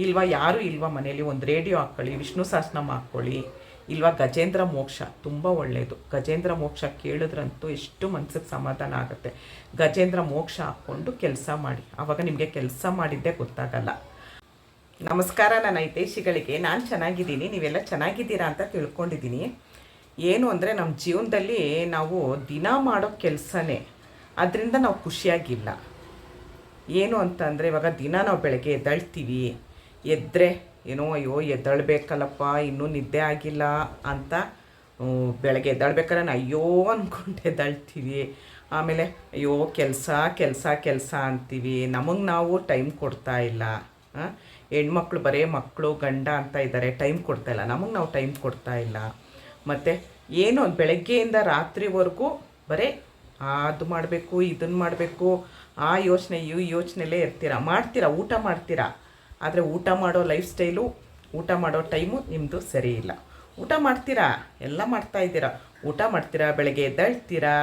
ಇಲ್ವಾ, ಯಾರೂ ಇಲ್ವಾ ಮನೇಲಿ ಒಂದು ರೇಡಿಯೋ ಹಾಕ್ಕೊಳ್ಳಿ, ವಿಷ್ಣು ಸಹಸ್ರನಾಮ ಹಾಕ್ಕೊಳ್ಳಿ. ಇಲ್ವಾ, ಗಜೇಂದ್ರ ಮೋಕ್ಷ. ತುಂಬ ಒಳ್ಳೆಯದು ಗಜೇಂದ್ರ ಮೋಕ್ಷ ಕೇಳಿದ್ರಂತೂ ಎಷ್ಟು ಮನಸ್ಸಿಗೆ ಸಮಾಧಾನ ಆಗುತ್ತೆ. ಗಜೇಂದ್ರ ಮೋಕ್ಷ ಹಾಕ್ಕೊಂಡು ಕೆಲಸ ಮಾಡಿ. ಆವಾಗ ನಿಮಗೆ ಕೆಲಸ ಮಾಡಿದ್ದೇ ಗೊತ್ತಾಗಲ್ಲ. ನಮಸ್ಕಾರ, ನನ್ನ ಹಿತೈಷಿಗಳಿಗೆ. ನಾನು ಚೆನ್ನಾಗಿದ್ದೀನಿ. ನೀವೆಲ್ಲ ಚೆನ್ನಾಗಿದ್ದೀರಾ ಅಂತ ತಿಳ್ಕೊಂಡಿದ್ದೀನಿ. ಏನು ಅಂದರೆ ನಮ್ಮ ಜೀವನದಲ್ಲಿ ನಾವು ದಿನ ಮಾಡೋ ಕೆಲಸನೇ. ಅದರಿಂದ ನಾವು ಖುಷಿಯಾಗಿಲ್ಲ. ಏನು ಅಂತಂದರೆ, ಇವಾಗ ದಿನ ನಾವು ಬೆಳಗ್ಗೆ ಎದ್ದಳ್ತೀವಿ. ಎದ್ದರೆ ಏನೋ, ಅಯ್ಯೋ, ಎದ್ದಳ್ಬೇಕಲ್ಲಪ್ಪ, ಇನ್ನೂ ನಿದ್ದೆ ಆಗಿಲ್ಲ ಅಂತ ಬೆಳಗ್ಗೆ ಎದ್ದಳ್ಬೇಕಾದ್ರೆ ನಾನು, ಅಯ್ಯೋ ಅಂದ್ಕೊಂಡು ಎದ್ದಾಳ್ತೀವಿ. ಆಮೇಲೆ, ಅಯ್ಯೋ, ಕೆಲಸ ಕೆಲಸ ಕೆಲಸ ಅಂತೀವಿ. ನಮಗೆ ನಾವು ಟೈಮ್ ಕೊಡ್ತಾ ಇಲ್ಲ? ಹೆಣ್ಮಕ್ಳು ಬರೇ ಮಕ್ಕಳು, ಗಂಡ ಅಂತ ಇದ್ದಾರೆ, ಟೈಮ್ ಕೊಡ್ತಾ ಇಲ್ಲ. ನಮಗೆ ನಾವು ಟೈಮ್ ಕೊಡ್ತಾ ಇಲ್ಲ. ಮತ್ತು, ಏನು, ಬೆಳಗ್ಗೆಯಿಂದ ರಾತ್ರಿವರೆಗೂ ಬರೀ, ಅದು ಮಾಡಬೇಕು ಇದನ್ನು ಮಾಡಬೇಕು, ಆ ಯೋಚನೆ, ಈ ಯೋಚನೆಲ್ಲೇ ಇರ್ತೀರಾ? ಮಾಡ್ತೀರಾ? ಊಟ ಮಾಡ್ತೀರಾ? ಆದರೆ ಊಟ ಮಾಡೋ ಲೈಫ್ ಸ್ಟೈಲು ಊಟ ಮಾಡೋ ಟೈಮು ನಿಮ್ಮದು ಸರಿ ಇಲ್ಲ. ಊಟ ಮಾಡ್ತೀರಾ? ಎಲ್ಲ ಮಾಡ್ತಾ ಇದ್ದೀರಾ. ಊಟ ಮಾಡ್ತೀರಾ? ಬೆಳಗ್ಗೆ ಎದ್ದಳ್ತೀರಾ?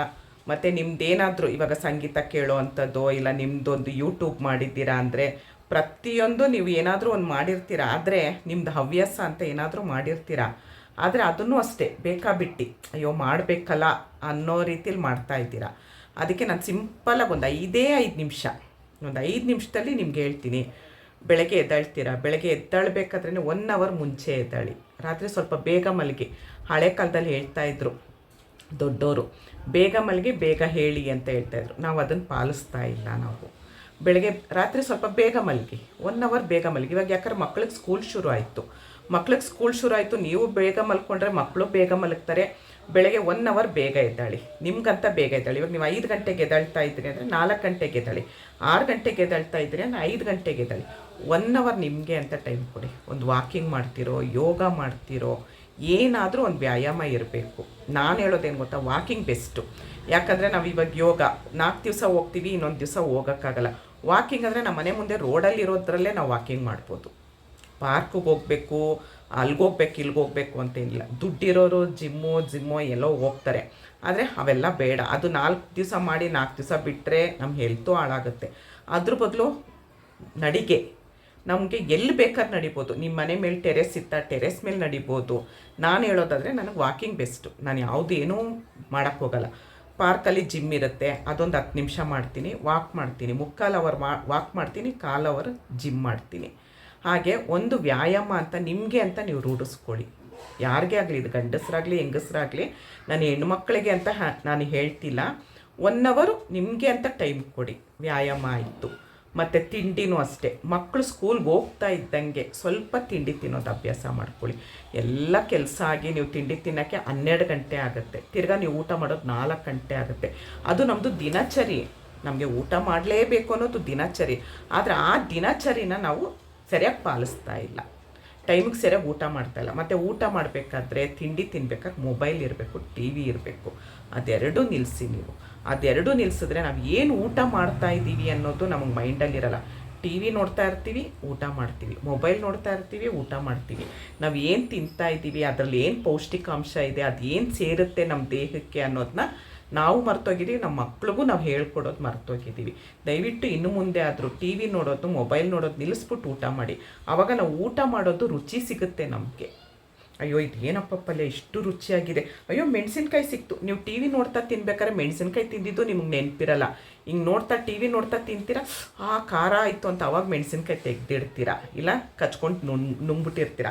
ಮತ್ತು ನಿಮ್ಮದೇನಾದರೂ ಇವಾಗ ಸಂಗೀತ ಕೇಳೋ ಅಂಥದ್ದು ಇಲ್ಲ ನಿಮ್ಮದೊಂದು ಯೂಟ್ಯೂಬ್ ಮಾಡಿದ್ದೀರಾ ಅಂದರೆ ಪ್ರತಿಯೊಂದು ನೀವು ಏನಾದರೂ ಒಂದು ಮಾಡಿರ್ತೀರಾ, ಆದರೆ ನಿಮ್ಮದು ಹವ್ಯಾಸ ಅಂತ ಏನಾದರೂ ಮಾಡಿರ್ತೀರಾ, ಆದರೆ ಅದನ್ನು ಅಷ್ಟೇ ಬೇಕಾಬಿಟ್ಟು ಅಯ್ಯೋ, ಮಾಡಬೇಕಲ್ಲ ಅನ್ನೋ ರೀತಿಲಿ ಮಾಡ್ತಾ ಇದ್ದೀರಾ. ಅದಕ್ಕೆ ನಾನು ಸಿಂಪಲಾಗಿ ಒಂದು ಐದೇ ಐದು ನಿಮಿಷ, ಒಂದು ಐದು ನಿಮಿಷದಲ್ಲಿ ನಿಮ್ಗೆ ಹೇಳ್ತೀನಿ. ಬೆಳಗ್ಗೆ ಎದ್ದಾಳ್ತೀರಾ? ಬೆಳಗ್ಗೆ ಎದ್ದಾಳ್ಬೇಕಾದ್ರೆ ಒನ್ ಅವರ್ ಮುಂಚೆ ಎದ್ದಾಳಿ. ರಾತ್ರಿ ಸ್ವಲ್ಪ ಬೇಗ ಮಲಗಿ. ಹಳೆ ಕಾಲದಲ್ಲಿ ಹೇಳ್ತಾ ಇದ್ರು ದೊಡ್ಡೋರು, ಬೇಗ ಮಲಗಿ, ಬೇಗ ಹೇಳಿ ಅಂತ ಹೇಳ್ತಾ ಇದ್ರು. ನಾವು ಅದನ್ನು ಪಾಲಿಸ್ತಾ ಇಲ್ಲ ನಾವು. ಬೆಳಗ್ಗೆ, ರಾತ್ರಿ ಸ್ವಲ್ಪ ಬೇಗ ಮಲಗಿ. ಒನ್ ಅವರ್ ಬೇಗ ಮಲಗಿ. ಇವಾಗ ಯಾಕಂದ್ರೆ ಮಕ್ಳಿಗೆ ಸ್ಕೂಲ್ ಶುರು ಆಯಿತು. ಮಕ್ಳಿಗೆ ಸ್ಕೂಲ್ ಶುರು ಆಯಿತು, ನೀವು ಬೇಗ ಮಲ್ಕೊಂಡ್ರೆ ಮಕ್ಕಳು ಬೇಗ ಮಲಗ್ತಾರೆ. ಬೆಳಗ್ಗೆ ಒನ್ ಅವರ್ ಬೇಗ ಎದ್ದಾಳಿ. ನಿಮ್ಗಂತ ಬೇಗ ಎದ್ದಾಳಿ. ಇವಾಗ ನೀವು ಐದು ಗಂಟೆಗೆ ಎದ್ದಾಳ್ತಾ ಇದ್ರಿ ಅಂದರೆ ನಾಲ್ಕು ಗಂಟೆಗೆ ಎದ್ದಾಳಿ. ಆರು ಗಂಟೆಗೆ ಎದ್ದಾಳ್ತಾ ಇದ್ರಿ ಅಂದರೆ ಐದು ಗಂಟೆಗೆ ಎದ್ದಾಳಿ. ಒನ್ ಅವರ್ ನಿಮಗೆ ಅಂತ ಟೈಮ್ ಕೊಡಿ. ಒಂದು ವಾಕಿಂಗ್ ಮಾಡ್ತಿರೋ, ಯೋಗ ಮಾಡ್ತಿರೋ, ಏನಾದರೂ ಒಂದು ವ್ಯಾಯಾಮ ಇರಬೇಕು. ನಾನು ಹೇಳೋದೇನು ಗೊತ್ತಾ? ವಾಕಿಂಗ್ ಬೆಸ್ಟು ಯಾಕಂದರೆ ನಾವು ಇವಾಗ ಯೋಗ ನಾಲ್ಕು ದಿವಸ ಹೋಗ್ತೀವಿ, ಇನ್ನೊಂದು ದಿವಸ ಹೋಗೋಕ್ಕಾಗಲ್ಲ. ವಾಕಿಂಗ್ ಅಂದರೆ ನಮ್ಮ ಮನೆ ಮುಂದೆ ರೋಡಲ್ಲಿ ಇರೋದ್ರಲ್ಲೇ ನಾವು ವಾಕಿಂಗ್ ಮಾಡ್ಬೋದು. ಪಾರ್ಕಿಗೆ ಹೋಗಬೇಕು ಇಲ್ಲಿಗೆ ಹೋಗ್ಬೇಕು ಅಂತೇನಿಲ್ಲ ದುಡ್ಡಿರೋರು ಜಿಮ್ಮು ಜಿಮ್ಮು ಎಲ್ಲೋ ಹೋಗ್ತಾರೆ. ಆದರೆ ಅವೆಲ್ಲ ಬೇಡ. ಅದು ನಾಲ್ಕು ದಿವಸ ಮಾಡಿ ನಾಲ್ಕು ದಿವಸ ಬಿಟ್ಟರೆ ನಮ್ಮ ಹೆಲ್ತು ಹಾಳಾಗುತ್ತೆ ಅದ್ರ ಬದಲು ನಡಿಗೆ. ನಮಗೆ ಎಲ್ಲಿ ಬೇಕಾದ್ರೆ ನಡಿಬೋದು. ನಿಮ್ಮ ಮನೆ ಮೇಲೆ ಟೆರೆಸ್ ಇತ್ತ ಟೆರೆಸ್ ಮೇಲೆ ನಡಿಬೋದು. ನಾನು ಹೇಳೋದಾದರೆ ನನಗೆ ವಾಕಿಂಗ್ ಬೆಸ್ಟು ನಾನು ಯಾವುದು ಏನೂ ಮಾಡೋಕ್ಕೆ ಹೋಗಲ್ಲ. ಪಾರ್ಕಲ್ಲಿ ಜಿಮ್ ಇರುತ್ತೆ, ಅದೊಂದು ಹತ್ತು ನಿಮಿಷ ಮಾಡ್ತೀನಿ ವಾಕ್ ಮಾಡ್ತೀನಿ. ಮುಕ್ಕಾಲು ಅವರ್ ವಾಕ್ ಮಾಡ್ತೀನಿ, ಕಾಲು ಅವರ್ ಜಿಮ್ ಮಾಡ್ತೀನಿ. ಹಾಗೆ ಒಂದು ವ್ಯಾಯಾಮ ಅಂತ ನಿಮಗೆ ಅಂತ ನೀವು ರೂಢಿಸ್ಕೊಳ್ಳಿ. ಯಾರಿಗೇ ಆಗಲಿ, ಇದು ಗಂಡಸರಾಗಲಿ, ಹೆಂಗಸರಾಗಲಿ, ನಾನು ಹೆಣ್ಮಕ್ಳಿಗೆ ಅಂತ ನಾನು ಹೇಳ್ತಿಲ್ಲ. ಒನ್ ಅವರು ನಿಮಗೆ ಅಂತ ಟೈಮ್ ಕೊಡಿ. ವ್ಯಾಯಾಮ ಆಯಿತು. ಮತ್ತು ತಿಂಡಿನೂ ಅಷ್ಟೇ. ಮಕ್ಕಳು ಸ್ಕೂಲ್ಗೆ ಹೋಗ್ತಾ ಇದ್ದಂಗೆ ಸ್ವಲ್ಪ ತಿಂಡಿ ತಿನ್ನೋದು ಅಭ್ಯಾಸ ಮಾಡ್ಕೊಳ್ಳಿ. ಎಲ್ಲ ಕೆಲಸ ಆಗಿ ನೀವು ತಿಂಡಿ ತಿನ್ನೋಕ್ಕೆ ಹನ್ನೆರಡು ಗಂಟೆ ಆಗುತ್ತೆ. ತಿರ್ಗಾ ನೀವು ಊಟ ಮಾಡೋದು ನಾಲ್ಕು ಗಂಟೆ ಆಗುತ್ತೆ. ಅದು ನಮ್ಮದು ದಿನಚರಿ. ನಮಗೆ ಊಟ ಮಾಡಲೇಬೇಕು ಅನ್ನೋದು ದಿನಚರಿ. ಆದರೆ ಆ ದಿನಚರಿನ ನಾವು ಸರಿಯಾಗಿ ಪಾಲಿಸ್ತಾ ಇಲ್ಲ. ಟೈಮಿಗೆ ಸರಿಯಾಗಿ ಊಟ ಮಾಡ್ತಾ ಇಲ್ಲ. ಮತ್ತು ಊಟ ಮಾಡಬೇಕಾದ್ರೆ ತಿಂಡಿ ತಿನ್ಬೇಕಾದ್ರೆ ಮೊಬೈಲ್ ಇರಬೇಕು, ಟಿ ವಿ ಇರಬೇಕು. ಅದೆರಡೂ ನಿಲ್ಲಿಸಿ ನೀವು. ಅದೆರಡೂ ನಿಲ್ಲಿಸಿದ್ರೆ ನಾವು ಏನು ಊಟ ಮಾಡ್ತಾ ಇದ್ದೀವಿ ಅನ್ನೋದು ನಮಗೆ ಮೈಂಡಲ್ಲಿರಲ್ಲ ಟಿ ವಿ ನೋಡ್ತಾ ಇರ್ತೀವಿ, ಊಟ ಮಾಡ್ತೀವಿ. ಮೊಬೈಲ್ ನೋಡ್ತಾ ಇರ್ತೀವಿ, ಊಟ ಮಾಡ್ತೀವಿ. ನಾವು ಏನು ತಿಂತಾ ಇದ್ದೀವಿ, ಅದರಲ್ಲಿ ಏನು ಪೌಷ್ಟಿಕಾಂಶ ಇದೆ, ಅದು ಏನು ಸೇರುತ್ತೆ ನಮ್ಮ ದೇಹಕ್ಕೆ ಅನ್ನೋದನ್ನ ನಾವು ಮರ್ತೋಗಿದ್ದೀವಿ, ನಮ್ಮ ಮಕ್ಳಿಗೂ ನಾವು ಹೇಳ್ಕೊಡೋದು ಮರ್ತೋಗಿದ್ದೀವಿ. ದಯವಿಟ್ಟು ಇನ್ನು ಮುಂದೆ ಆದರೂ ಟಿ ವಿ ನೋಡೋದು, ಮೊಬೈಲ್ ನೋಡೋದು ನಿಲ್ಲಿಸ್ಬಿಟ್ಟು ಊಟ ಮಾಡಿ. ಆವಾಗ ನಾವು ಊಟ ಮಾಡೋದು ರುಚಿ ಸಿಗುತ್ತೆ ನಮಗೆ. ಅಯ್ಯೋ ಇದು ಏನಪ್ಪ ಪಲ್ಯ, ಇಷ್ಟು ರುಚಿಯಾಗಿದೆ. ಅಯ್ಯೋ, ಮೆಣಸಿನ್ಕಾಯಿ ಸಿಕ್ತು. ನೀವು ಟಿ ವಿ ನೋಡ್ತಾ ತಿನ್ಬೇಕಾದ್ರೆ ಮೆಣಸಿನ್ಕಾಯಿ ತಿಂದಿದ್ದು ನಿಮ್ಗೆ ನೆನಪಿರಲ್ಲ. ಹಿಂಗೆ ನೋಡ್ತಾ ಟಿ ವಿ ನೋಡ್ತಾ ತಿಂತೀರಾ? ಆ ಖಾರ ಆಯಿತು ಅಂತ ಅವಾಗ ಮೆಣಸಿನ್ಕಾಯಿ ತೆಗ್ದಿಡ್ತೀರಾ? ಇಲ್ಲ, ಕಚ್ಕೊಂಡು ನುಂಗ್ಬಿಟ್ಟಿರ್ತೀರ?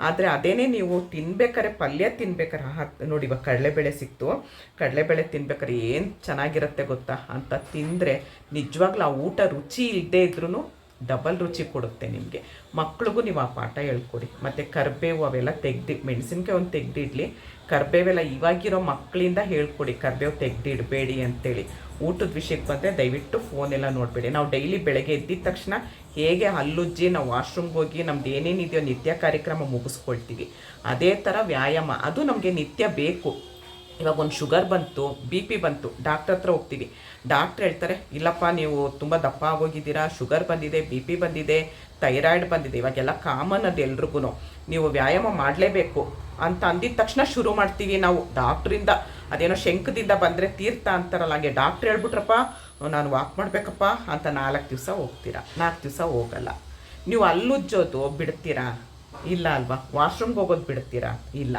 ಆದರೆ ಅದೇನೇ ನೀವು ತಿನ್ಬೇಕಾರೆ ಪಲ್ಯ ತಿನ್ಬೇಕಾರೆ ಹಾ ನೋಡಿ ಇವಾಗ ಕಡಲೆಬೇಳೆ ಸಿಕ್ತು. ಕಡಲೆಬೇಳೆ ತಿನ್ಬೇಕಾದ್ರೆ ಏನು ಚೆನ್ನಾಗಿರುತ್ತೆ ಗೊತ್ತಾ? ಅಂತ ತಿಂದರೆ ನಿಜವಾಗ್ಲೂ ಆ ಊಟ ರುಚಿ ಇಲ್ಲದೇ ಇದ್ರೂ ಡಬಲ್ ರುಚಿ ಕೊಡುತ್ತೆ ನಿಮಗೆ. ಮಕ್ಳಿಗೂ ನೀವು ಆ ಪಾಠ ಹೇಳ್ಕೊಡಿ. ಮತ್ತು ಕರ್ಬೇವು ಅವೆಲ್ಲ ತೆಗ್ದು, ಮೆಣಸಿನ್ಕಾಯಿ ಒಂದು ತೆಗ್ದಿಡ್ಲಿ. ಕರ್ಬೇವೆಲ್ಲ ಇವಾಗಿರೋ ಮಕ್ಕಳಿಂದ ಹೇಳ್ಕೊಡಿ. ಕರ್ಬೇವು ತೆಗ್ದಿಡಬೇಡಿ ಅಂತೇಳಿ. ಊಟದ ವಿಷಯಕ್ಕೆ ಬಂದರೆ ದಯವಿಟ್ಟು ಫೋನೆಲ್ಲ ನೋಡಬೇಡಿ. ನಾವು ಡೈಲಿ ಬೆಳಗ್ಗೆ ಎದ್ದಿದ ತಕ್ಷಣ ಹೇಗೆ ಹಲ್ಲುಜ್ಜಿ ನಾವು ವಾಶ್ರೂಮ್ಗೆ ಹೋಗಿ ನಮ್ದು ಏನೇನಿದೆಯೋ ನಿತ್ಯ ಕಾರ್ಯಕ್ರಮ ಮುಗಿಸ್ಕೊಳ್ತೀವಿ. ಅದೇ ಥರ ವ್ಯಾಯಾಮ, ಅದು ನಮಗೆ ನಿತ್ಯ ಬೇಕು. ಇವಾಗ ಒಂದು ಶುಗರ್ ಬಂತು ಬಿ ಪಿ ಬಂತು ಡಾಕ್ಟ್ರ್ ಹತ್ರ ಹೋಗ್ತೀವಿ. ಡಾಕ್ಟ್ರ್ ಹೇಳ್ತಾರೆ, ಇಲ್ಲಪ್ಪ, ನೀವು ತುಂಬ ದಪ್ಪ ಆಗೋಗಿದ್ದೀರಾ ಶುಗರ್ ಬಂದಿದೆ ಬಿ ಪಿ ಬಂದಿದೆ ಥೈರಾಯ್ಡ್ ಬಂದಿದೆ, ಇವಾಗೆಲ್ಲ ಕಾಮನ್ ಅದು ಎಲ್ರಿಗೂ ನೀವು ವ್ಯಾಯಾಮ ಮಾಡಲೇಬೇಕು. ಅಂತ ಅಂದಿದ ತಕ್ಷಣ ಶುರು ಮಾಡ್ತೀವಿ ನಾವು. ಡಾಕ್ಟ್ರಿಂದ ಅದೇನೋ ಶಂಕದಿಂದ ಬಂದರೆ ತೀರ್ಥ ಅಂತಾರಲ್ಲ ಹಾಗೆ ಡಾಕ್ಟ್ರ್ ಹೇಳ್ಬಿಟ್ರಪ್ಪ, ನಾನು ವಾಕ್ ಮಾಡಬೇಕಪ್ಪ ಅಂತ ನಾಲ್ಕು ದಿವಸ ಹೋಗ್ತೀರಾ. ನಾಲ್ಕು ದಿವಸ ಹೋಗಲ್ಲ. ನೀವು ಅಲ್ಲುಜ್ಜೋದು ಬಿಡ್ತೀರಾ? ಇಲ್ಲ ಅಲ್ವಾ? ವಾಶ್ರೂಮ್ಗೆ ಹೋಗೋದು ಬಿಡ್ತೀರಾ? ಇಲ್ಲ.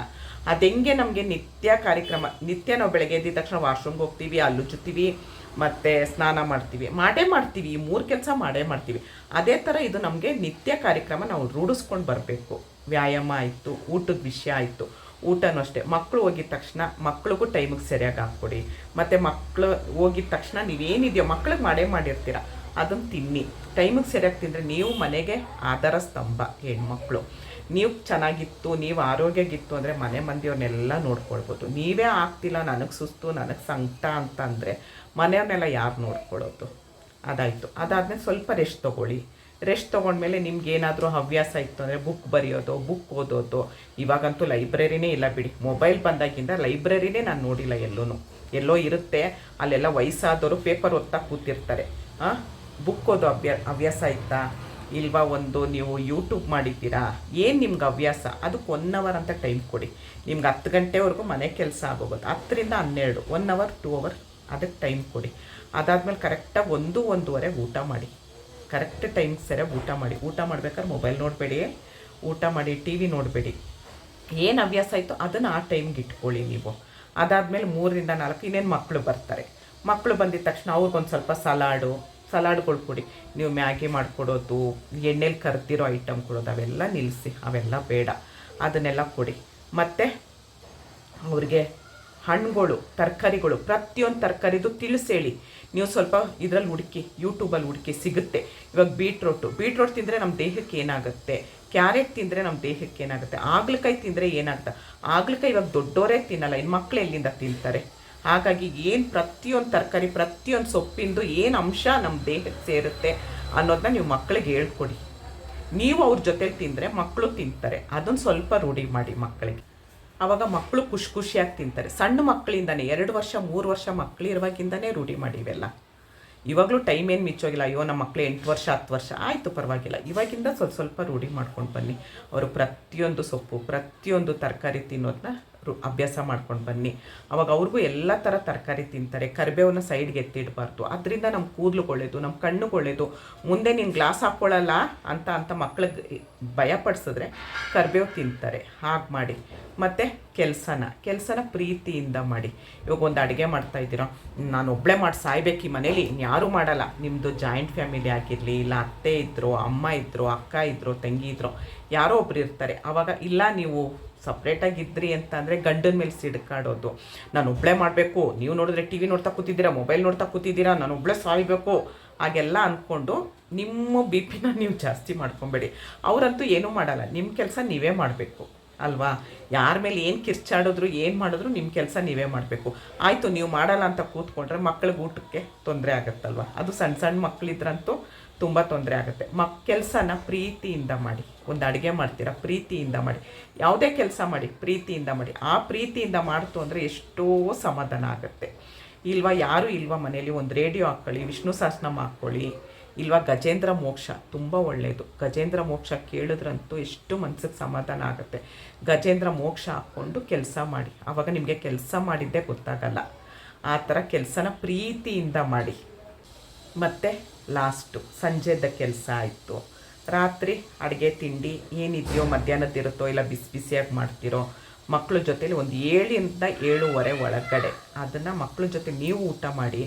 ಅದು ಹೆಂಗೆ ನಮಗೆ ನಿತ್ಯ ಕಾರ್ಯಕ್ರಮ, ನಿತ್ಯ ನಾವು ಬೆಳಗ್ಗೆ ಎದ್ದ ತಕ್ಷಣ ವಾಶ್ರೂಮ್ಗೆ ಹೋಗ್ತೀವಿ, ಅಲ್ಲುಜ್ಜುತ್ತೀವಿ, ಮತ್ತು ಸ್ನಾನ ಮಾಡ್ತೀವಿ. ಮಾಡೇ ಮಾಡ್ತೀವಿ, ಮೂರು ಕೆಲಸ ಮಾಡೇ ಮಾಡ್ತೀವಿ. ಅದೇ ಥರ ಇದು ನಮಗೆ ನಿತ್ಯ ಕಾರ್ಯಕ್ರಮ ನಾವು ರೂಢಿಸ್ಕೊಂಡು ಬರಬೇಕು. ವ್ಯಾಯಾಮ ಆಯಿತು, ಊಟದ ವಿಷಯ ಆಯಿತು. ಊಟನೂ ಅಷ್ಟೇ. ಮಕ್ಕಳು ಹೋಗಿದ ತಕ್ಷಣ ಮಕ್ಳಿಗೂ ಟೈಮಿಗೆ ಸರಿಯಾಗಿ ಹಾಕ್ಕೊಡಿ. ಮತ್ತು ಮಕ್ಕಳು ಹೋಗಿದ ತಕ್ಷಣ ನೀವೇನಿದೆಯೋ ಮಕ್ಳಿಗೆ ಮಾಡೇ ಮಾಡಿರ್ತೀರ ಅದನ್ನು ತಿನ್ನಿ. ಟೈಮಿಗೆ ಸರಿಯಾಗಿ ತಿಂದರೆ ನೀವು ಮನೆಗೆ ಆಧಾರ ಸ್ತಂಭ, ಹೆಣ್ಮಕ್ಳು. ನೀವು ಚೆನ್ನಾಗಿತ್ತು, ನೀವು ಆರೋಗ್ಯಗಿತ್ತು ಅಂದರೆ ಮನೆ ಮಂದಿಯವ್ರನ್ನೆಲ್ಲ ನೋಡ್ಕೊಳ್ಬೋದು. ನೀವೇ ಆಗ್ತಿಲ್ಲ, ನನಗೆ ಸುಸ್ತು, ನನಗೆ ಸಂಕಟ ಅಂತಂದರೆ ಮನೆಯವ್ರನ್ನೆಲ್ಲ ಯಾರು ನೋಡ್ಕೊಳ್ಳೋದು ಅದಾಯಿತು. ಅದಾದಮೇಲೆ ಸ್ವಲ್ಪ ರೆಸ್ಟ್ ತೊಗೊಳ್ಳಿ. ರೆಸ್ಟ್ ತೊಗೊಂಡ್ಮೇಲೆ ನಿಮ್ಗೆ ಏನಾದರೂ ಹವ್ಯಾಸ ಇತ್ತು ಅಂದರೆ ಬುಕ್ ಬರೆಯೋದು ಬುಕ್ ಓದೋದು. ಇವಾಗಂತೂ ಲೈಬ್ರರಿನೇ ಇಲ್ಲ ಬಿಡಿ. ಮೊಬೈಲ್ ಬಂದಾಗಿಂದ ಲೈಬ್ರರಿನೇ ನಾನು ನೋಡಿಲ್ಲ ಎಲ್ಲೂ ಎಲ್ಲೋ ಇರುತ್ತೆ, ಅಲ್ಲೆಲ್ಲ ವಯಸ್ಸಾದವರು ಪೇಪರ್ ಓದ್ತಾ ಕೂತಿರ್ತಾರೆ. ಹಾಂ ಬುಕ್ ಓದೋ ಅಭ್ಯ ಹವ್ಯಾಸ ಇತ್ತಾ? ಇಲ್ವಾ ಒಂದು ನೀವು ಯೂಟ್ಯೂಬ್ ಮಾಡಿದ್ದೀರಾ? ಏನು ನಿಮ್ಗೆ ಹವ್ಯಾಸ? ಅದಕ್ಕೆ ಒನ್ ಅವರ್ ಅಂತ ಟೈಮ್ ಕೊಡಿ. ನಿಮ್ಗೆ ಹತ್ತು ಗಂಟೆವರೆಗೂ ಮನೆ ಕೆಲಸ ಆಗೋಗುತ್ತೆ ಹತ್ತರಿಂದ ಹನ್ನೆರಡು ಒನ್ ಅವರ್ ಟೂ ಅವರ್ ಅದಕ್ಕೆ ಟೈಮ್ ಕೊಡಿ. ಅದಾದಮೇಲೆ ಕರೆಕ್ಟಾಗಿ ಒಂದು, ಒಂದೂವರೆ ಊಟ ಮಾಡಿ. ಕರೆಕ್ಟ್ ಟೈಮ್ಗೆ ಸರಿಯಾಗಿ ಊಟ ಮಾಡಿ. ಊಟ ಮಾಡ್ಬೇಕಾದ್ರೆ ಮೊಬೈಲ್ ನೋಡಬೇಡಿ, ಊಟ ಮಾಡಿ ಟಿ ವಿ ನೋಡಬೇಡಿ. ಏನು ಅಭ್ಯಾಸ ಆಯಿತು ಅದನ್ನು ಆ ಟೈಮ್ಗೆ ಇಟ್ಕೊಳ್ಳಿ ನೀವು. ಅದಾದಮೇಲೆ ಮೂರರಿಂದ ನಾಲ್ಕು ಇನ್ನೇನು ಮಕ್ಕಳು ಬರ್ತಾರೆ. ಮಕ್ಕಳು ಬಂದಿದ ತಕ್ಷಣ ಅವ್ರಿಗೊಂದು ಸ್ವಲ್ಪ ಸಲಾಡು, ಸಲಾಡ್ಗಳು ಕೊಡಿ. ನೀವು ಮ್ಯಾಗಿ ಮಾಡಿಕೊಡೋದು, ಎಣ್ಣೆಲಿ ಕರ್ದಿರೋ ಐಟಮ್ ಕೊಡೋದು, ಅವೆಲ್ಲ ನಿಲ್ಲಿಸಿ ಅವೆಲ್ಲ ಬೇಡ. ಅದನ್ನೆಲ್ಲ ಕೊಡಿ. ಮತ್ತು ಅವ್ರಿಗೆ ಹಣ್ಣುಗಳು, ತರಕಾರಿಗಳು, ಪ್ರತಿಯೊಂದು ತರಕಾರಿದು ತಿಳಿಸೇಳಿ. ನೀವು ಸ್ವಲ್ಪ ಇದರಲ್ಲಿ ಹುಡುಕಿ ಯೂಟ್ಯೂಬಲ್ಲಿ ಹುಡುಕಿ ಸಿಗುತ್ತೆ. ಇವಾಗ ಬೀಟ್ರೋಟು ಬೀಟ್ರೋಟ್ ತಿಂದರೆ ನಮ್ಮ ದೇಹಕ್ಕೆ ಏನಾಗುತ್ತೆ? ಕ್ಯಾರೆಟ್ ತಿಂದರೆ ನಮ್ಮ ದೇಹಕ್ಕೆ ಏನಾಗುತ್ತೆ? ಆಗ್ಲಕಾಯಿ ತಿಂದರೆ ಏನಾಗುತ್ತೆ ಆಗ್ಲಕಾಯಿ ಇವಾಗ ದೊಡ್ಡವರೇ ತಿನ್ನಲ್ಲ, ಇನ್ನು ಮಕ್ಕಳು ಎಲ್ಲಿಂದ ತಿಂತಾರೆ? ಹಾಗಾಗಿ ಏನು ಪ್ರತಿಯೊಂದು ತರಕಾರಿ, ಪ್ರತಿಯೊಂದು ಸೊಪ್ಪಿಂದು ಏನು ಅಂಶ ನಮ್ಮ ದೇಹಕ್ಕೆ ಸೇರುತ್ತೆ ಅನ್ನೋದನ್ನ ನೀವು ಮಕ್ಕಳಿಗೆ ಹೇಳ್ಕೊಡಿ. ನೀವು ಅವ್ರ ಜೊತೆಲಿ ತಿಂದರೆ ಮಕ್ಕಳು ತಿಂತಾರೆ. ಅದನ್ನು ಸ್ವಲ್ಪ ರೂಢಿ ಮಾಡಿ ಮಕ್ಕಳಿಗೆ ಆವಾಗ ಮಕ್ಕಳು ಖುಷಿ ಖುಷಿಯಾಗಿ ತಿಂತಾರೆ. ಸಣ್ಣ ಮಕ್ಕಳಿಂದನೇ, ಎರಡು ವರ್ಷ, ಮೂರು ವರ್ಷ ಮಕ್ಕಳಿರುವಾಗಿಂದನೇ ರೂಢಿ ಮಾಡಿವೆಲ್ಲ ಇವಾಗಲೂ ಟೈಮ್ ಏನು ಮಿಚ್ಚೋಗಿಲ್ಲ ಅಯ್ಯೋ ನಮ್ಮ ಮಕ್ಕಳು ಎಂಟು ವರ್ಷ, ಹತ್ತು ವರ್ಷ, ಆಯಿತು ಪರವಾಗಿಲ್ಲ. ಇವಾಗಿಂದ ಸ್ವಲ್ಪ ಸ್ವಲ್ಪ ರೂಢಿ ಮಾಡ್ಕೊಂಡು ಬನ್ನಿ. ಅವರು ಪ್ರತಿಯೊಂದು ಸೊಪ್ಪು, ಪ್ರತಿಯೊಂದು ತರಕಾರಿ ತಿನ್ನೋದನ್ನ ಅಭ್ಯಾಸ ಮಾಡ್ಕೊಂಡು ಬನ್ನಿ. ಅವಾಗ ಅವ್ರಿಗೂ ಎಲ್ಲ ಥರ ತರಕಾರಿ ತಿಂತಾರೆ, ಕರಿಬೇವನ್ನ ಸೈಡ್ಗೆ ಎತ್ತಿಡಬಾರ್ದು. ಅದರಿಂದ ನಮ್ಮ ಕೂದಲು ಒಳ್ಳೇದು ನಮ್ಮ ಕಣ್ಣು ಒಳ್ಳೇದು ಮುಂದೆ ನೀನು ಗ್ಲಾಸ್ ಹಾಕ್ಕೊಳ್ಳಲ್ಲ ಅಂತ ಅಂತ ಮಕ್ಳಿಗೆ ಭಯಪಡಿಸಿದ್ರೆ ಕರಿಬೇವು ತಿಂತಾರೆ. ಹಾಗೆ ಮಾಡಿ. ಮತ್ತು ಕೆಲಸನ ಕೆಲಸನ ಪ್ರೀತಿಯಿಂದ ಮಾಡಿ. ಇವಾಗ ಒಂದು ಅಡುಗೆ ಮಾಡ್ತಾ ಇದ್ದೀರೋ. ನಾನು ಒಬ್ಬಳೇ ಮಾಡಿ ಸಾಯ್ಬೇಕು ಈ ಮನೇಲಿ. ಇನ್ಯಾರೂ ಮಾಡಲ್ಲ. ನಿಮ್ಮದು ಜಾಯಿಂಟ್ ಫ್ಯಾಮಿಲಿ ಆಗಿರಲಿ, ಇಲ್ಲ ಅತ್ತೆ ಇದ್ದರು ಅಮ್ಮ ಇದ್ದರು ಅಕ್ಕ ಇದ್ದರು ತಂಗಿ ಇದ್ದರು ಯಾರೋ ಒಬ್ರು ಇರ್ತಾರೆ. ಆವಾಗ ಇಲ್ಲ ನೀವು ಸಪ್ರೇಟಾಗಿದ್ರಿ ಅಂತ ಅಂದರೆ ಗಂಡನ ಮೇಲೆ ಸಿಡ್ಕಾಡೋದು. ನಾನು ಒಬ್ಬಳೇ ಮಾಡಬೇಕು, ನೀವು ನೋಡಿದ್ರೆ ಟಿ ವಿ ನೋಡ್ತಾ ಕೂತಿದ್ದೀರಾ ಮೊಬೈಲ್ ನೋಡ್ತಾ ಕೂತಿದ್ದೀರಾ, ನಾನು ಒಬ್ಬಳೇ ಸಾಯ್ಬೇಕು, ಹಾಗೆಲ್ಲ ಅಂದ್ಕೊಂಡು ನಿಮ್ಮ ಬಿ ಪಿನ ನೀವು ಜಾಸ್ತಿ ಮಾಡ್ಕೊಬೇಡಿ. ಅವರಂತೂ ಏನೂ ಮಾಡಲ್ಲ, ನಿಮ್ಮ ಕೆಲಸ ನೀವೇ ಮಾಡಬೇಕು. ಅಲ್ವಾ? ಯಾರ ಮೇಲೆ ಏನು ಕಿರ್ಚಾಡಿದ್ರು, ಏನು ಮಾಡಿದ್ರು ನಿಮ್ಮ ಕೆಲಸ ನೀವೇ ಮಾಡಬೇಕು. ಆಯಿತು, ನೀವು ಮಾಡಲ್ಲ ಅಂತ ಕೂತ್ಕೊಂಡ್ರೆ ಮಕ್ಳಿಗೆ ಊಟಕ್ಕೆ ತೊಂದರೆ ಆಗುತ್ತಲ್ವ? ಅದು ಸಣ್ಣ ಸಣ್ಣ ಮಕ್ಕಳಿದ್ರಂತೂ ತುಂಬ ತೊಂದರೆ ಆಗುತ್ತೆ. ಮಕ್ ಕೆಲಸನ ಪ್ರೀತಿಯಿಂದ ಮಾಡಿ. ಒಂದು ಅಡುಗೆ ಮಾಡ್ತೀರಾ? ಪ್ರೀತಿಯಿಂದ ಮಾಡಿ. ಯಾವುದೇ ಕೆಲಸ ಮಾಡಿ, ಪ್ರೀತಿಯಿಂದ ಮಾಡಿ. ಆ ಪ್ರೀತಿಯಿಂದ ಮಾಡ್ತು ಅಂದರೆ ಎಷ್ಟೋ ಸಮಾಧಾನ ಆಗುತ್ತೆ. ಇಲ್ವಾ? ಯಾರು ಇಲ್ವಾ ಮನೇಲಿ? ಒಂದು ರೇಡಿಯೋ ಹಾಕ್ಕೊಳ್ಳಿ ವಿಷ್ಣು ಸಹಸ್ರನಾಮ ಹಾಕ್ಕೊಳ್ಳಿ ಇಲ್ವಾ ಗಜೇಂದ್ರ ಮೋಕ್ಷ? ತುಂಬ ಒಳ್ಳೆಯದು ಗಜೇಂದ್ರ ಮೋಕ್ಷ ಕೇಳಿದ್ರಂತೂ ಎಷ್ಟು ಮನ್ಸಿಗೆ ಸಮಾಧಾನ ಆಗುತ್ತೆ. ಗಜೇಂದ್ರ ಮೋಕ್ಷ ಹಾಕ್ಕೊಂಡು ಕೆಲಸ ಮಾಡಿ. ಆವಾಗ ನಿಮಗೆ ಕೆಲಸ ಮಾಡಿದ್ದೇ ಗೊತ್ತಾಗಲ್ಲ. ಆ ಥರ ಕೆಲಸನ ಪ್ರೀತಿಯಿಂದ ಮಾಡಿ. ಮತ್ತು ಲಾಸ್ಟು ಸಂಜೆದ ಕೆಲಸ ಆಯಿತು. ರಾತ್ರಿ ಅಡುಗೆ, ತಿಂಡಿ ಏನಿದೆಯೋ ಮಧ್ಯಾಹ್ನದಿರುತ್ತೋ ಇಲ್ಲ ಬಿಸಿ ಬಿಸಿಯಾಗಿ ಮಾಡ್ತಿರೋ ಮಕ್ಕಳ ಜೊತೇಲಿ ಒಂದು ಏಳಿಂದ ಏಳುವರೆ ಒಳಗಡೆ. ಅದನ್ನು ಮಕ್ಕಳ ಜೊತೆ ನೀವು ಊಟ ಮಾಡಿ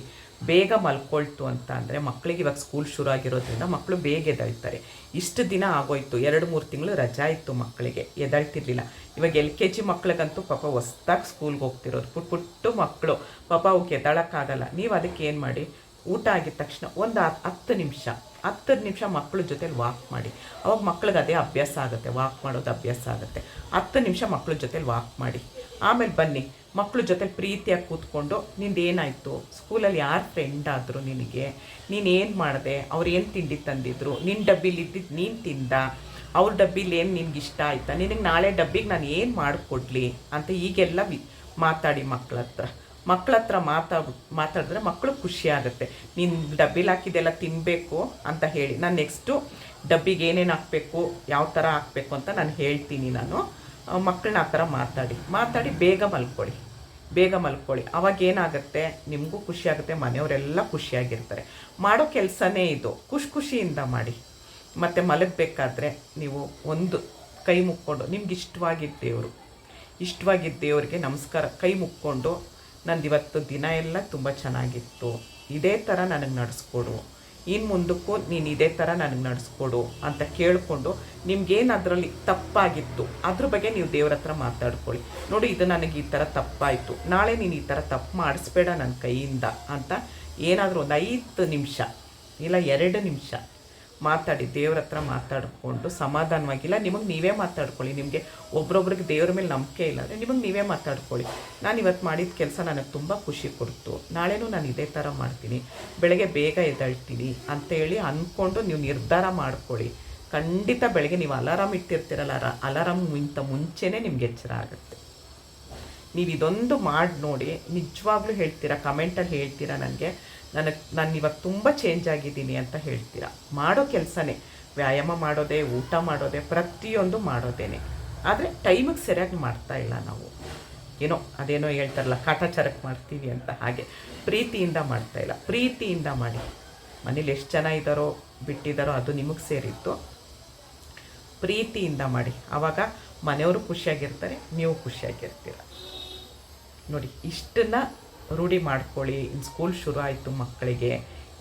ಬೇಗ ಮಲ್ಕೊಳ್ತು ಅಂತ ಅಂದರೆ ಮಕ್ಕಳಿಗೆ ಇವಾಗ ಸ್ಕೂಲ್ ಶುರು ಆಗಿರೋದ್ರಿಂದ ಮಕ್ಕಳು ಬೇಗ ಎದಳ್ತಾರೆ. ಇಷ್ಟು ದಿನ ಆಗೋಯ್ತು, ಎರಡು, ಮೂರು ತಿಂಗಳು ರಜಾ ಇತ್ತು ಮಕ್ಕಳಿಗೆ ಎದಳ್ತಿರ್ಲಿಲ್ಲ. ಇವಾಗ ಎಲ್ ಕೆ ಜಿ ಮಕ್ಳಿಗಂತೂ ಪಾಪ ಹೊಸ್ದಾಗಿ ಸ್ಕೂಲ್ಗೆ ಹೋಗ್ತಿರೋದು. ಪುಟ್, ಪುಟ್ಟು ಮಕ್ಕಳು ಪಾಪ ಅವಕ್ಕೆ ಎದಳಕ್ಕಾಗಲ್ಲ. ನೀವು ಅದಕ್ಕೆ ಏನು ಮಾಡಿ? ಊಟ ಆಗಿದ ತಕ್ಷಣ ಒಂದು ಹತ್ತು ನಿಮಿಷ. ಹತ್ತು ನಿಮಿಷ ಮಕ್ಕಳ ಜೊತೆಲಿ ವಾಕ್ ಮಾಡಿ. ಅವಾಗ ಮಕ್ಳಿಗೆ ಅದೇ ಅಭ್ಯಾಸ ಆಗುತ್ತೆ ವಾಕ್ ಮಾಡೋದು ಅಭ್ಯಾಸ ಆಗುತ್ತೆ. ಹತ್ತು ನಿಮಿಷ ಮಕ್ಕಳ ಜೊತೆಲಿ ವಾಕ್ ಮಾಡಿ. ಆಮೇಲೆ ಬನ್ನಿ, ಮಕ್ಕಳ ಜೊತೆಲಿ ಪ್ರೀತಿಯಾಗಿ ಕೂತ್ಕೊಂಡು ನಿಂದು ಏನಾಯಿತು? ಸ್ಕೂಲಲ್ಲಿ ಯಾರು ಫ್ರೆಂಡ್ ಆದರು ನಿನಗೆ? ನೀನು ಏನು ಮಾಡಿದೆ? ಅವ್ರು ಏನು ತಿಂಡಿ ತಂದಿದ್ರು? ನಿನ್ನ ಡಬ್ಬಿಲಿ ಇದ್ದಿದ್ದು ನೀನು ತಿಂದ? ಅವ್ರ ಡಬ್ಬಿಲಿ ಏನು ನಿನ್ಗೆ ಇಷ್ಟ ಆಯ್ತಾ? ನಿನಗೆ ನಾಳೆ ಡಬ್ಬಿಗೆ ನಾನು ಏನು ಮಾಡಿಕೊಡ್ಲಿ? ಅಂತ ಈಗೆಲ್ಲ ವಿ ಮಾತಾಡಿ ಮಕ್ಕಳ ಹತ್ರ ಮಕ್ಕಳ ಹತ್ರ ಮಾತಾಡ್, ಮಾತಾಡಿದ್ರೆ ಮಕ್ಕಳು ಖುಷಿ ಆಗುತ್ತೆ. ನೀನು ಡಬ್ಬಿಲಿ ಹಾಕಿದೆಲ್ಲ ತಿನ್ನಬೇಕು ಅಂತ ಹೇಳಿ. ನಾನು ನೆಕ್ಸ್ಟು ಡಬ್ಬಿಗೆ ಏನೇನು ಹಾಕಬೇಕು, ಯಾವ ಥರ ಹಾಕಬೇಕು ಅಂತ ನಾನು ಹೇಳ್ತೀನಿ ನಾನು. ಮಕ್ಕಳನ್ನ ಆ ಥರ ಮಾತಾಡಿ. ಮಾತಾಡಿ ಬೇಗ ಮಲ್ಕೊಳ್ಳಿ. ಬೇಗ ಮಲ್ಕೊಳ್ಳಿ. ಅವಾಗ ಏನಾಗುತ್ತೆ? ನಿಮಗೂ ಖುಷಿಯಾಗುತ್ತೆ ಮನೆಯವರೆಲ್ಲ ಖುಷಿಯಾಗಿರ್ತಾರೆ. ಮಾಡೋ ಕೆಲಸನೇ ಇದು. ಖುಷಿ ಖುಷಿಯಿಂದ ಮಾಡಿ. ಮತ್ತು ಮಲಗಬೇಕಾದ್ರೆ ನೀವು ಒಂದು ಕೈ ಮುಕ್ಕೊಂಡು ನಿಮ್ಗೆ ಇಷ್ಟವಾಗಿದ್ದ ದೇವರು. ಇಷ್ಟವಾಗಿದ್ದ ದೇವ್ರಿಗೆ ನಮಸ್ಕಾರ. ಕೈ ಮುಕ್ಕೊಂಡು ನಂದು ಇವತ್ತು ದಿನ ಎಲ್ಲ ತುಂಬ ಚೆನ್ನಾಗಿತ್ತು. ಇದೇ ಥರ ನನಗೆ ನಡೆಸ್ಕೊಡು. ಇನ್ನು ಮುಂದಕ್ಕೂ ನೀನು ಇದೇ ಥರ ನನಗೆ ನಡೆಸ್ಕೊಡು ಅಂತ ಕೇಳಿಕೊಂಡು ನಿಮ್ಗೇನು ಅದರಲ್ಲಿ ತಪ್ಪಾಗಿತ್ತು, ಅದ್ರ ಬಗ್ಗೆ ನೀವು ದೇವ್ರ ಹತ್ರ ಮಾತಾಡ್ಕೊಳ್ಳಿ. ನೋಡಿ, ಇದು ನನಗೆ ಈ ಥರ ತಪ್ಪಾಯಿತು. ನಾಳೆ ನೀನು ಈ ಥರ ತಪ್ಪು ಮಾಡಿಸ್ಬೇಡ ನನ್ನ ಕೈಯಿಂದ ಅಂತ ಏನಾದರೂ ಒಂದು ಐದು ನಿಮಿಷ ಇಲ್ಲ ಎರಡು ನಿಮಿಷ. ಮಾತಾಡಿ, ದೇವ್ರ ಹತ್ರ ಮಾತಾಡಿಕೊಂಡು ಸಮಾಧಾನವಾಗಿಲ್ಲ. ನಿಮಗೆ ನೀವೇ ಮಾತಾಡ್ಕೊಳ್ಳಿ. ನಿಮಗೆ ಒಬ್ರೊಬ್ರಿಗೆ ದೇವ್ರ ಮೇಲೆ ನಂಬಿಕೆ ಇಲ್ಲ ಅಂದರೆ ನಿಮಗೆ ನೀವೇ ಮಾತಾಡ್ಕೊಳ್ಳಿ. ನಾನು ಇವತ್ತು ಮಾಡಿದ ಕೆಲಸ ನನಗೆ ತುಂಬ ಖುಷಿ ಕೊಡ್ತು. ನಾಳೆನೂ ನಾನು ಇದೇ ಥರ ಮಾಡ್ತೀನಿ. ಬೆಳಗ್ಗೆ ಬೇಗ ಎದ್ದೇಳ್ತೀನಿ ಅಂತೇಳಿ ಅಂದ್ಕೊಂಡು ನೀವು ನಿರ್ಧಾರ ಮಾಡ್ಕೊಳ್ಳಿ. ಖಂಡಿತ ಬೆಳಗ್ಗೆ ನೀವು ಅಲಾರಾಮ್ ಇಟ್ಟಿರ್ತೀರಲ್ಲ ಅಲಾರಾಮ್ ಇಂತ ಮುಂಚೆನೇ ನಿಮ್ಗೆ ಎಚ್ಚರ ಆಗುತ್ತೆ. ನೀವು ಇದೊಂದು ಮಾಡಿ ನೋಡಿ, ನಿಜವಾಗ್ಲೂ ಹೇಳ್ತೀರಾ, ಕಮೆಂಟಲ್ಲಿ ಹೇಳ್ತೀರಾ ನನಗೆ ನನಗೆ ನಾನು ಇವಾಗ ತುಂಬ ಚೇಂಜ್ ಆಗಿದ್ದೀನಿ ಅಂತ ಹೇಳ್ತೀರಾ? ಮಾಡೋ ಕೆಲಸನೇ. ವ್ಯಾಯಾಮ ಮಾಡೋದೇ, ಊಟ ಮಾಡೋದೇ, ಪ್ರತಿಯೊಂದು ಮಾಡೋದೇನೆ. ಆದರೆ ಟೈಮಿಗೆ ಸರಿಯಾಗಿ ಮಾಡ್ತಾ ಇಲ್ಲ ನಾವು. ಏನೋ ಅದೇನೋ ಹೇಳ್ತಾರಲ್ಲ ಕಾಟಾಚಾರಕ್ಕೆ ಮಾಡ್ತೀವಿ ಅಂತ ಹಾಗೆ. ಪ್ರೀತಿಯಿಂದ ಮಾಡ್ತಾ ಇಲ್ಲ. ಪ್ರೀತಿಯಿಂದ ಮಾಡಿ. ಮನೇಲಿ ಎಷ್ಟು ಜನ ಇದ್ದಾರೋ, ಬಿಟ್ಟಿದ್ದಾರೋ ಅದು ನಿಮಗೆ ಸೇರಿತ್ತು ಪ್ರೀತಿಯಿಂದ ಮಾಡಿ. ಆವಾಗ ಮನೆಯವರು ಖುಷಿಯಾಗಿರ್ತಾರೆ, ನೀವು ಖುಷಿಯಾಗಿರ್ತೀರ. ನೋಡಿ, ಇಷ್ಟನ್ನ ರೂಢಿ ಮಾಡ್ಕೊಳ್ಳಿ. ಇನ್ನು ಸ್ಕೂಲ್ ಶುರು ಆಯಿತು ಮಕ್ಕಳಿಗೆ.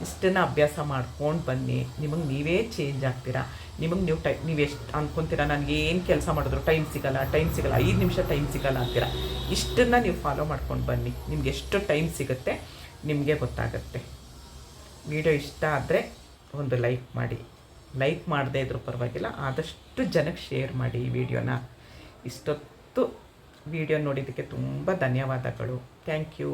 ಇಷ್ಟನ್ನ ಅಭ್ಯಾಸ ಮಾಡ್ಕೊಂಡು ಬನ್ನಿ. ನಿಮಗೆ ನೀವೇ ಚೇಂಜ್ ಆಗ್ತೀರಾ? ನಿಮಗೆ ನೀವು ಟೈ, ನೀವು ಎಷ್ಟು ಅಂದ್ಕೊತೀರಾ ನನಗೆ ಏನು ಕೆಲಸ ಮಾಡಿದ್ರು? ಟೈಮ್ ಸಿಗಲ್ಲ ಟೈಮ್ ಸಿಗಲ್ಲ, ಐದು ನಿಮಿಷ ಟೈಮ್ ಸಿಗಲ್ಲ ಅಂತೀರಾ? ಇಷ್ಟನ್ನು ನೀವು ಫಾಲೋ ಮಾಡ್ಕೊಂಡು ಬನ್ನಿ. ನಿಮ್ಗೆ ಎಷ್ಟು ಟೈಮ್ ಸಿಗುತ್ತೆ? ನಿಮಗೆ ಗೊತ್ತಾಗುತ್ತೆ. ವಿಡಿಯೋ ಇಷ್ಟ ಆದರೆ ಒಂದು ಲೈಕ್ ಮಾಡಿ. ಲೈಕ್ ಮಾಡದೇ ಇದ್ರೂ ಪರವಾಗಿಲ್ಲ, ಆದಷ್ಟು ಜನಕ್ಕೆ ಶೇರ್ ಮಾಡಿ ಈ ವಿಡಿಯೋನ. ಇಷ್ಟೊತ್ತು ವಿಡಿಯೋ ನೋಡಿದ್ದಕ್ಕೆ ತುಂಬ ಧನ್ಯವಾದಗಳು. Thank you.